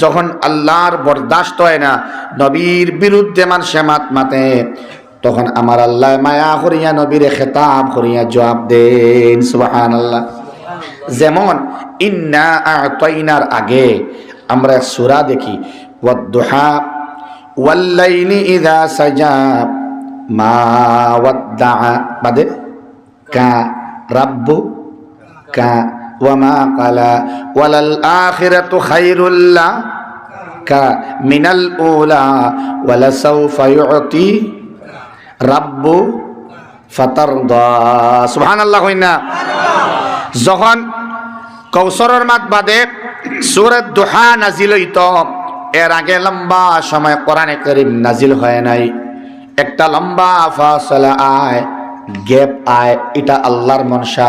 যখন আল্লাহর বরদাস্ত হয় না, নবীর বিরুদ্ধে মানুষে মাত মাতে, তখন আমার আল্লাহ মায়া করিয়া নবীর খেতাব করিয়া জবাব দেন সুবাহান আল্লাহ যেমন, ইন্না আতইনার আগে আমরা সুরা দেখি, ওয়াদ্দুহা ওয়াল্লাইলি ইযা সাজা মা ওয়াদ্দা বাদে, কা রাব্বু কা ওয়ামা কালা খায়রুল্লাহ কা মিনাল উলা, ওয়ালা সাউফা ইউতি রাব্বু ফাতারদা। সুবহানাল্লাহ কইনা যখন কৌসরের মাত বাদে সুরত দুহা নাজিল হইত, এর আগে লম্বা সময় কোরআনে করিম নাজিল হয় নাই। একটা লম্বা ফাসলা আয়, গ্যাপ আয়, এটা আল্লাহর মনসা।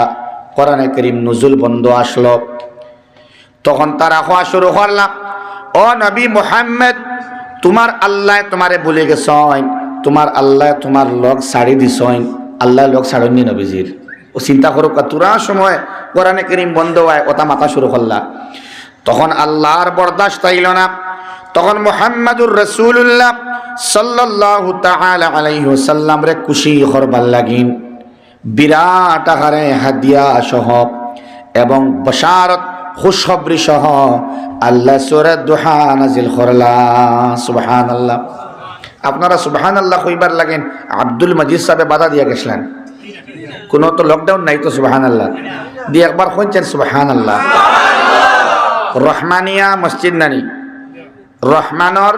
কোরআনে করিম নজুল বন্ধ আসলো। তখন তারা হওয়া শুরু করলাম ও নবী মোহাম্মদ, তোমার আল্লাহ তোমারে বলে গেছন, তোমার আল্লাহ তোমার লোক ছাড়ি দিছন, আল্লাহ লোক ছাড়ননি নবীজির। ও চিন্তা করো, তোরা সময় কোরআনে করিম বন্ধ হয়, ওটা মাথা শুরু করলা। তখন আল্লাহর বরদাস্ত আইল না। তখন মোহাম্মদুর রসুল্লাহ সাল্লাহ তাআলা আলাইহি ওয়াসাল্লাম রে খুশি করবার লাগিন বিরাট আকারে হাদিয়া সহ এবং বসারত খুশখবরি সহ আল্লাহ সূরা দুহা নাজিল করলা। সুবহানাল্লাহ। আপনারা সুবহানাল্লাহ কইবার লাগেন আব্দুল মজিদ সাহেব বাধা দিয়া গেছিলেন। কোনো তো লকডাউন নাই তো সুবহানাল্লাহ। দিয়ে একবার শুনছেন কইছেন সুবহানাল্লাহ। রহমানিয়া মসজিদ নানি। রহমানর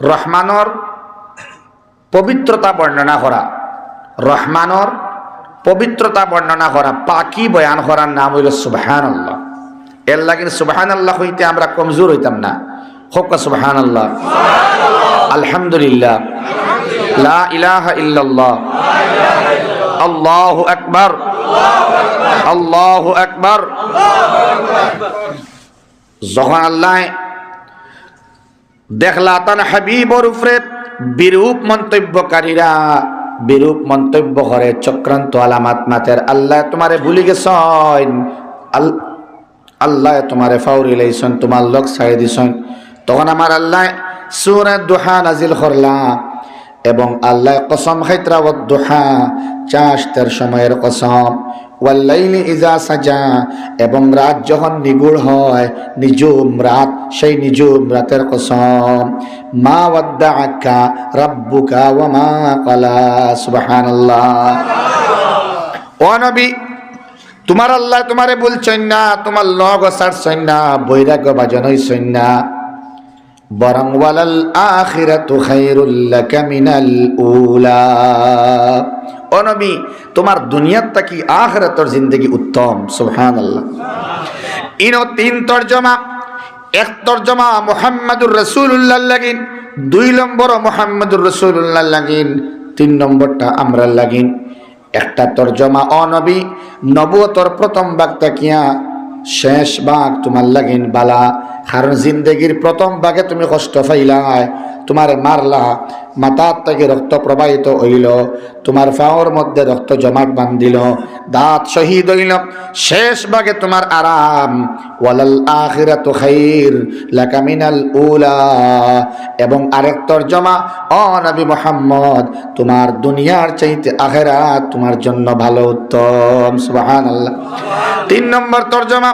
রহমানর পবিত্রতা বর্ণনা করা। রহমানর পবিত্রতা বর্ণনা করা পাকি বয়ান করার নাম হইল সুবহান আল্লাহ এর লাগিন সুবহান আল্লাহ হইতে আমরা কমজোর হইতাম না। হোক সুবহান আল্লাহ আলহামদুলিল্লাহ। লা ইলাহা ইল্লাল্লাহ। আল্লাহু আকবার। আল্লাহু আকবার। যখন আল্লাহ দেখলা তান হাবিবর উপরে বিরূপ মন্তব্যকারীরা বিরূপ মন্তব্য করে চক্রান্ত আলামাত মাতের, আল্লাহ তোমারে ভুলি আল- আল্লাহ তোমারে ফাউরি লাইছন, তোমার লোক ছাড়ি দিছন। তখন আমার আল্লাহ সুরে দুহা নাজিল করলা এবং আল্লাহ কসম খাইত্রা ও দুহা চাষতের সময়ের কসম। ওয়াল্লাইলি ইজা সাজা, এবং রাত যখন নিগুড় হয় নিজুম রাত সেই নিজুম রাতের কসম। মা ওয়াদ্দা আকা রাব্বুকা ওয়া মা কালা সুবহানাল্লাহ। ও নবী, তোমার আল্লাহ তোমারে বলছেন না, তোমার লগ ছাড়ছেন না, বৈরাগ্য বাজন হইছেন না। বরং ওয়ালাল আখিরাতু খায়রুল লাকা মিনাল উলা। ও নবী, তোমার দুনিয়ার তাকি আখিরাতর জিন্দেগি উত্তম, সুবহানাল্লাহ। ইনো তিন তরজমা এক তরজমা মোহাম্মদুর রসুল্লাহ লাগিন, দুই নম্বর মোহাম্মদুর রসুল্লাহ লাগিন, তিন নম্বরটা আমরা লাগিন। একটা তর্জমা অনবী নবতর প্রথম বাঘ তাকিয়া শেষ বাঘ তোমার লাগিন বালা। কারণ জিন্দগির প্রথম বাঘে তুমি কষ্ট পাইলাই। তোমার মারলা মাথার থেকে রক্ত প্রবাহিত হইল। তোমার ফাওর মধ্যে রক্ত জমাট বান্ধিল। দাঁত শহীদ হইল। শেষ বাগে তোমার আরাম। ওয়ালাল আখিরাত খাইর, লাকা মিনাল উলা। এবং আরেক তরজমা ও নবী মোহাম্মদ, তোমার দুনিয়ার চাইতে আখেরাত তোমার জন্য ভালো, উত্তম। সুবহানাল্লাহ। তিন নম্বর তরজমা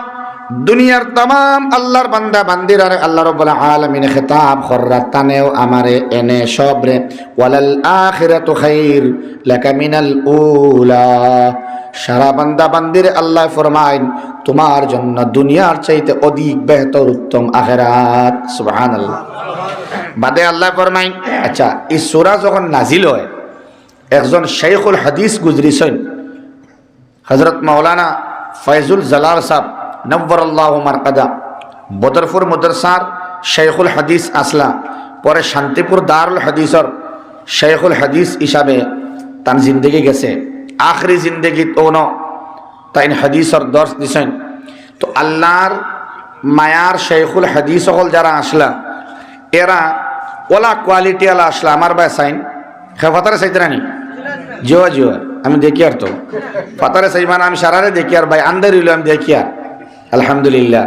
দুনিয়ার তাম আল্লাহর বান্দা, বান্দির আর আল্লাহ রব্বুল আলামিন খেতাব খররা তানেও আমারে এনে সবরে, ওয়ালাল আখিরাতু খাইর লাকা মিনাল উলা। সারা বান্দা, বান্দির আল্লাহ ফরমাইন, তোমার জন্য দুনিয়ার চাইতে অধিক বেহতর উত্তম আখেরাত। সুবহানাল্লাহ। বাদে আল্লাহ ফরমাইন আচ্ছা এই সূরা যখন নাজিল হয়, একজন শেখুল হাদিস গুজরিছেন হজরত মাওলানা ফয়জুল জালাল সাহ নব্বর আল্লাহ মারকাদা। বদরপুর মদরসার শেখুল হাদিস আসলা, পরে শান্তিপুর দারুল হাদিসর শেখুল হাদিস হিসাবে তার জিন্দগি গেছে। আখরি জিন্দগি তো ন তাই হাদিসর দর্শ দিছেন। তো আল্লাহর মায়ার শেখুল হাদিস সকল যারা আসলা, এরা ওলা কোয়ালিটি আলা আসলা, আমার বাই সাইন। খেফাতারে সাইতরানি জিও জিও আমি দেখি আর তো। ফাতারে সাইমান আমি সারারে দেখি আর ভাই আন্দার আমি দেখি আর। আলহামদুলিল্লাহ।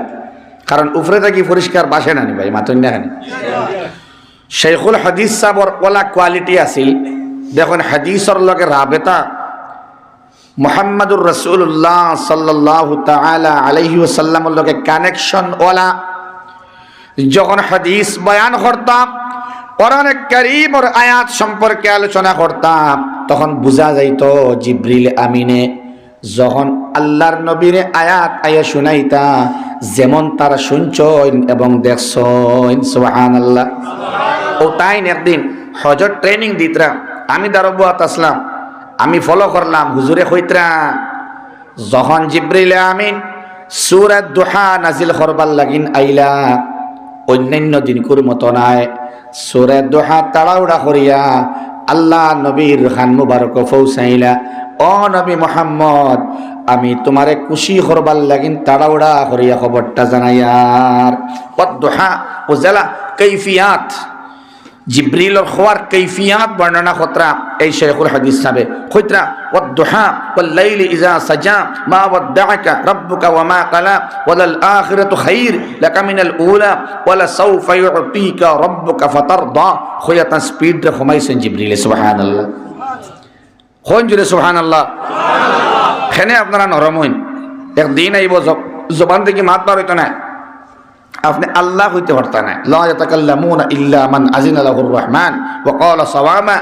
কারণ উপরে থাকি পরিষ্কার? বাসে নানি ভাই মাতন না শেখুল হাদিস সাবর ওলা কোয়ালিটি আছিল দেখুন, হাদিসর লগে রাবেতা মোহাম্মদুর রসুল্লাহ সাল্লাহ তালা আলহি ওসাল্লামর লগে কানেকশন ওলা যখন হাদিস বয়ান করতাম, কোরআনে কারীম ওর আয়াত সম্পর্কে আলোচনা করতাম, তখন বোঝা যাইত জিব্রিল আমিনে যখন আল্লাহর নবীরে আয়াত আয়া শুনাইতা, যেমন তারা শুনছইন এবং দেখছইন, সুবহানাল্লাহ। ও তাই একদিন হজর ট্রেনিং দিতরা, আমি দারবাত আসলাম, আমি ফলো করলাম, হুজুরে কইতরা, যখন জিব্রিল আমিন সুরাত দুহা নাজিল করবার লাগিন আইলা, অন্যান্য দিনকুর মতো নাই, সুরে দোহা তাড়াউড়া করিয়া আল্লাহ নবীর খান মুবারক ফৌসাইলা অনবী মোহাম্মদ, আমি তোমারে খুশি করবার লাগিন তাড়াউড়া করিয়া খবরটা জানাইয়ার অদ্দোহা ও জেলা কৈফিয়াত। জিব্রিল খোয়ার কৈফিয়াত বর্ণনা খতরা, এই শেখুল হাদিস সাবে খৈত্রা ওয়াদ্দুহা ওয়াল্লাইলি ইজা সাজা, মা ওয়াদ্দাআকা রাব্বুকা ওয়া মা ক্বালা, ওয়ালাল আখিরাতু খাইর, লাকা মিনাল উলা, ওয়ালা সাউফা ইউতিকা রাব্বুকা ফাতারদা। খয়াতা স্পিড রে হইন জুড়ে সোহান আল্লাহ খেনে আপনারা নরম হইন। একদিন আইব জবান থেকে মাত পার হইতো না। আপনি আল্লাহ হইতে পারতা না। লা ইয়াতাকাল্লামুনা ইল্লা মান আজিনা লাহুর রহমান। ওয়া ক্বালা সাওয়ামা।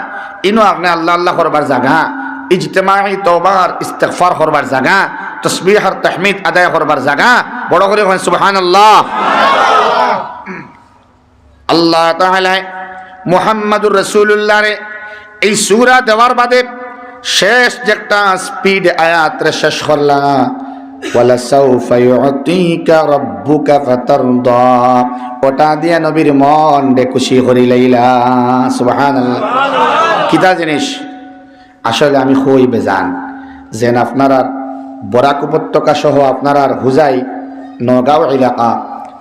ইনো আপনি আল্লাহ আল্লাহ করবার জাগা। ইজতেমাই তওবার, ইস্তেগফার করবার জায়গা তসবিহ আর তাহমিদ আদায় করবার জাগা। বড় করে হয় সুবহানাল্লাহ। আল্লাহ তাআলা মুহাম্মাদুর রাসূলুল্লাহরে এই সূরা দেওয়ার বাদে শেষ যে একটা স্পিড আয়াতরে শেষ করলা। ওটা দিয়া নবীর মন ডে খুশি করি লাইলা। সুবাহান কিতা জিনিস? আসলে আমি খুবই বেজান। যেন আপনারা বরাক উপত্যকা সহ আপনারার হুজাই, নগাঁও এলাকা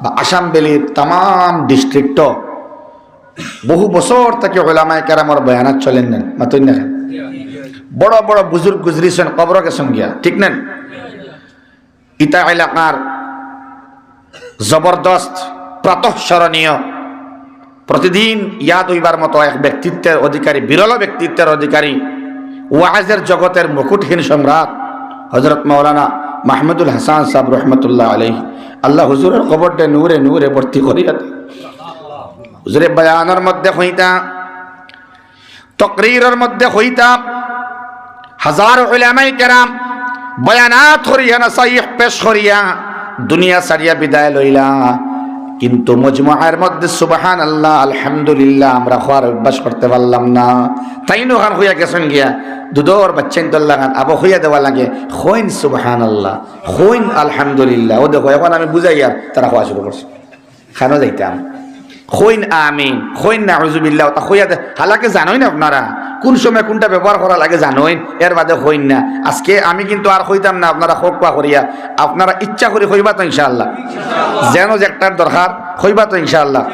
বা আসাম বেলির তাম ডিস্ট্রিক্ট বহু বছর থেকে ওলামায় কেরামর বয়ানাত চলেন নেন মাতুন দেখেন? বড় বড় বুজুর্গ গুজরিছেন কবর গেছেন গিয়া ঠিক নেন? ইতা এলাকার জবরদস্ত, প্রাতঃস্মরণীয়, প্রতিদিন ইয়াদ হইবার মতো এক ব্যক্তিত্বের অধিকারী, বিরল ব্যক্তিত্বের অধিকারী, ওয়াজের জগতের মুকুটহীন সম্রাট হজরত মৌলানা মাহমুদুল হাসান সাহেব রহমতুল্লাহ আলহ আল্লাহ হুজুরের খবরটা নূরে নূরে ভর্তি করিয়া হুজুরে বয়ানের মধ্যে হইতা, তকরিরের মধ্যে হইতা হাজার উলামাই কেরাম বয়ানাত করিয়া নাসাইহ পেশ করিয়া দুনিয়া সারিয়া বিদায় লইলা। কিন্তু মজমুআর মধ্যে সুবাহান আল্লাহ আলহামদুলিল্লাহ আমরা খোয়ার অভ্যাস করতে পারলাম না। তাই নোখান হইয়া গেছেন গিয়া, দুদর বাচ্চাইন তোল্লা খান, আবো হইয়া দেওয়া লাগে হইন সুবাহান আল্লাহ হইন আলহামদুলিল্লাহ। ও দেখো, এখন আমি বুঝাই আর তারা হওয়া শুরু করছে। খানো যাইতাম। হইন আমিন হইন না হজুবিল্লাহ তা হইয়া হালাকে জানোই না আপনারা। কোন সময় কোনটা ব্যবহার করা লাগে জানোই এর বাদে হইন না। আজকে আমি কিন্তু আর হইতাম না, আপনারা হোক পা করিয়া। আপনারা ইচ্ছা করে হইবা তো ইনশাআল্লাহ। যেন যে একটার দরকার, হইবা তো ইনশাআল্লাহ।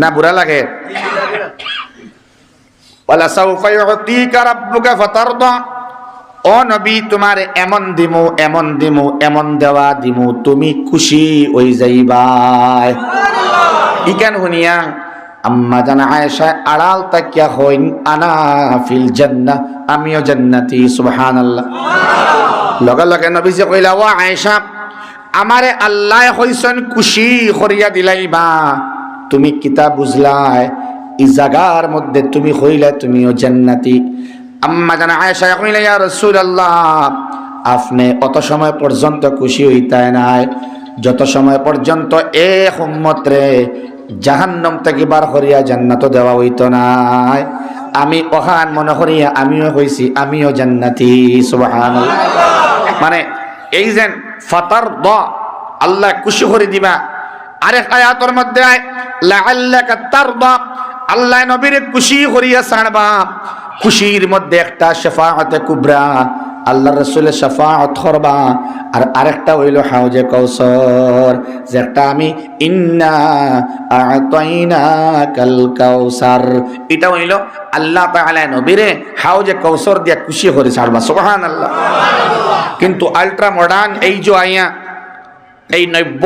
না, বুড়া লাগে। ও এমন দিমু এমন দিমু, এমন তুমি খুশি ওই যাইবাই। ইকান হুনিয়া আম্মা জানা আয়েশা, আড়াল তাকিয়া হইন, আনা ফিল জান্নাহ আমিও জান্নাতি, সুবহানাল্লাহ। লগে লগে নবীজি কইলা, ও আয়েশা, আমারে আল্লাহ হইছেন খুশি করিয়া দিলাইবা তুমি কিতা বুঝলাই? ই জাগার মধ্যে তুমি হইলা তুমিও জান্নাতি। আম্মা জানা আয়েশা কইলা, ইয়া রাসূলুল্লাহ, আপনি অত সময় পর্যন্ত খুশি হইতায় নাই। যত সময় পর্যন্ত এক উম্মতরে জাহান্নম থেকে বার করিয়া জান্নাত দেওয়া হইতো নাই আমি অহান মনে করিয়া আমিও হইছি, আমিও জান্নাতি মানে এই যে ফাতার দ আল্লাহ খুশি করে দিবা। আরেক আয়াতর মধ্যে লাআল্লাকা তারদা, আল্লাহ নবীরে খুশি করিয়া ছাড়বা। খুশির মধ্যে একটা শেফাআতে কুবরা আল্লাহ রসুলের শাফাআত করবা আর আরেকটা হইল হাউজে কৌসর যে একটা আমি, ইন্না কাল কাউসার এটা হইল আল্লাহ তাআলা নবীরে হাউজে কৌসর দিয়া খুশি করে ছাড়বা, সুবহানাল্লাহ। কিন্তু আল্ট্রা মডার্ন এই যে আইয়া, এই নব্য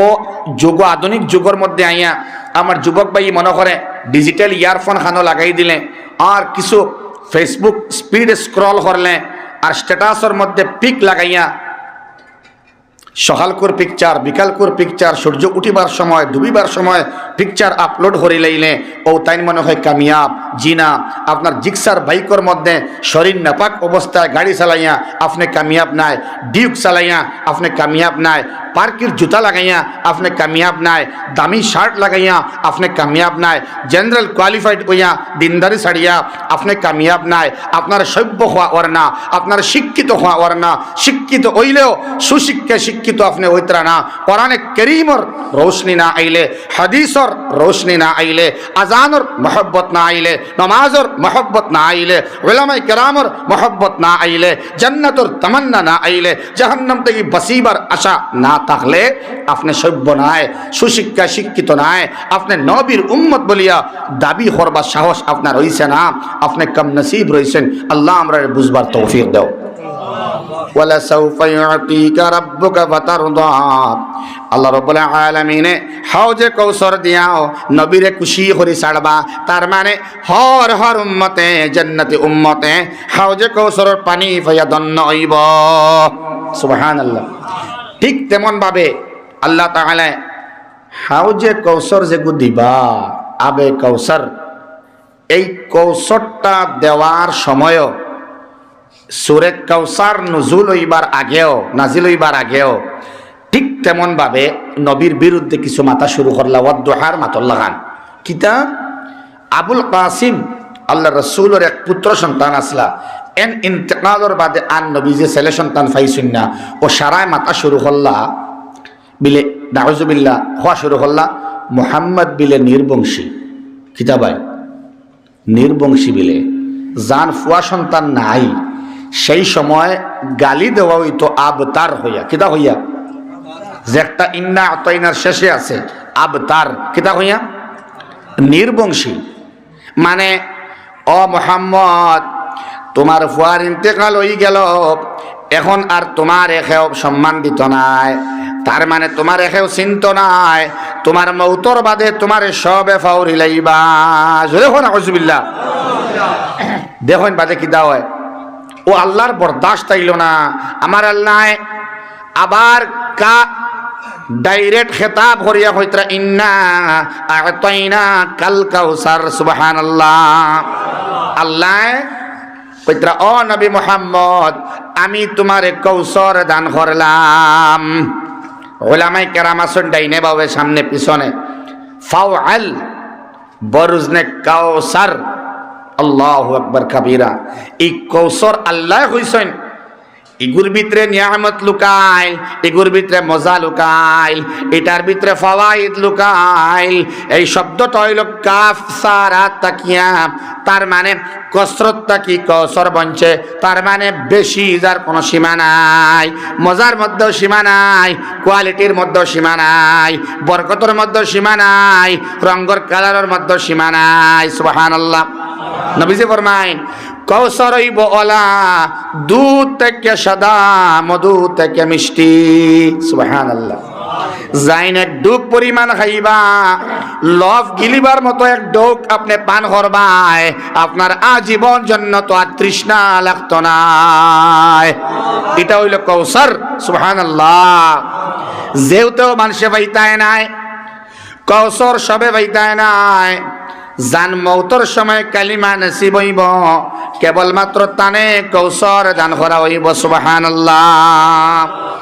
যুগ, আধুনিক যুগের মধ্যে আইয়া, আমার যুবক ভাই মনে করে, ডিজিটাল ইয়ারফোন খানো লাগাই দিলে। আর কিছু ফেসবুক স্পিড স্ক্রল করলে আর স্ট্যাটাসের মধ্যে পিক লাগাইয়া সহালকুর পিকচার বিকালকুর পিকচার সূর্য উঠিবার সময় ডুবিবার সময় পিকচার আপলোড করে লাইলে, ও তাই মনে হয় কামিয়াব, জিনা, আপনার জিক্সার বাইকের মধ্যে শরীর নাপাক অবস্থায় গাড়ি চালাইয়া আপনি কামিয়াব নাই, ডিউক চালাইয়া আপনি কামিয়াব নাই, পার্কের জুতা লাগাইয়া আপনি কামিয়াব নাই, দামি শার্ট লাগাইয়া আপনি কামিয়াব নাই, জেনারেল কোয়ালিফাইড হইয়া দিনদারি ছাড়িয়া আপনি কামিয়াব নাই, আপনার সভ্য হওয়া ওর না, আপনার শিক্ষিত হওয়া ওর না, শিক্ষিত হইলেও সুশিক্ষা শিক্ষিত আপনি হইতরা না। কোরআনে করিমর রোশনি না আইলে হাদিসর রোশনি না আইলে, আজানর মহব্বত না আইলে, নমাজর মহব্বত না আইলে ওলামাই কেরামর মহব্বত না আইলে, জান্নাতর তামান্না না আইলে, জাহান্নাম থেকে বাসিবার আশা না থাকলে আপনি সভ্য নাই, সুশিক্ষা শিক্ষিত নাই, আপনি নবীর উম্মত বলিয়া দাবি করবার সাহস আপনার রইছে না, আপনি কম নসিব রইছেন। আল্লাহ আমরা বুঝবার তৌফিক দাও। মানে ঠিক তেমন ভাবে আল্লাহ তাআলা হাউজে কৌসর যে গুদিবা আবে কৌশর এই কৌশরটা দেওয়ার সময় সুরে কৌসার নজুল হইবার আগেও, নাজিল হইবার আগেও, ঠিক তেমন ভাবে নবীর বিরুদ্ধে কিছু মাথা শুরু করলা, ওয়াদ্দোহার মাতল্লা খান কিতা? আবুল কাসিম, আল্লাহ রসুলের এক পুত্র সন্তান আসলা। এন ইন্তেকালর বাদে আন নবী যে ছেলে সন্তান ফাইছুন না। ও সারায় মাথা শুরু করলা, বিলে নাহজুবিল্লা হওয়া শুরু করলা, মোহাম্মদ বিলে নির্বংশী। কিতাবাই নির্বংশী বিলে। যান ফুয়া সন্তান নাই। সেই সময় গালি দেওয়া হইতো, আবতার হইয়া। কিতা হইয়া? যে একটা ইন্না আতইনার শেষে আছে, আবতার। কিতা হইয়া? নির্বংশী। মানে ও মোহাম্মদ, তোমার ফুয়ার ইন্তেকাল হয়ে গেল, এখন আর তোমার এখেও সম্মান দিত নাই। তার মানে তোমার এখেও চিন্ত নাই। তোমার মৌতর বাদে তোমার সবে ফাউরি লাইবা দেখুন বাদে কি দাও হয়। ও আল্লাহর বরদাস্ত আইল না। আমার আল্লাহ আবার কা ডাইরেক্ট খেতাব করিয়া হইতরা ইন্না আতাইনা কাল কাউসার, সুবহানাল্লাহ। আল্লাহ কইতরা, ও নবী মোহাম্মদ, আমি তোমারে কৌসর দান করলাম। ওলামাই কেরাম কেরামাসন ডাইনে বাবে সামনে পিছনে। ফাও আল বরুজনে কাউসার। আল্লাহ আকবর কাবিরা। এই কৌসর আল্লাহ হইছেন। ইগুর ভিতরে নিয়ামত লুকাইল ইগুর ভিতরে মজা লুকাইল, এটার ভিতরে ফাওয়াইদ লুকাইল। এই শব্দটা হইল কাফ, সারা তাকিয়া। তার মানে কসরত তাকি কসর বঞ্চে তার মানে বেশি যার কোনো সীমা নাই, মজার মধ্যেও সীমা নাই, কোয়ালিটির মধ্যেও সীমা নাই, বরকতর মধ্যেও সীমা নাই রঙ্গর কালারের মধ্যেও সীমা নাই, সুবহানাল্লাহ। নবীজি ফরমাইন কৌসর হইব ওলা দুধ থেকে সাদা, মধু থেকে মিষ্টি। সুবাহান আল্লাহ যাইন এক ডুক পরিমাণ খাইবা লভ গিলিবার মতো এক ডোক আপনি পান করবাই আপনার আজীবন জন্য তো আর তৃষ্ণা লাগতো না। এটা হইল কৌসর সুবহান আল্লাহ যেহেতু মানুষে পাইতায় নাই কৌসর সবে পাইতায় নাই জান মৌতর সময় কালিমা নসিব হইব কেবলমাত্র তানে কৌশর দান করা হইব সুবহানাল্লাহ।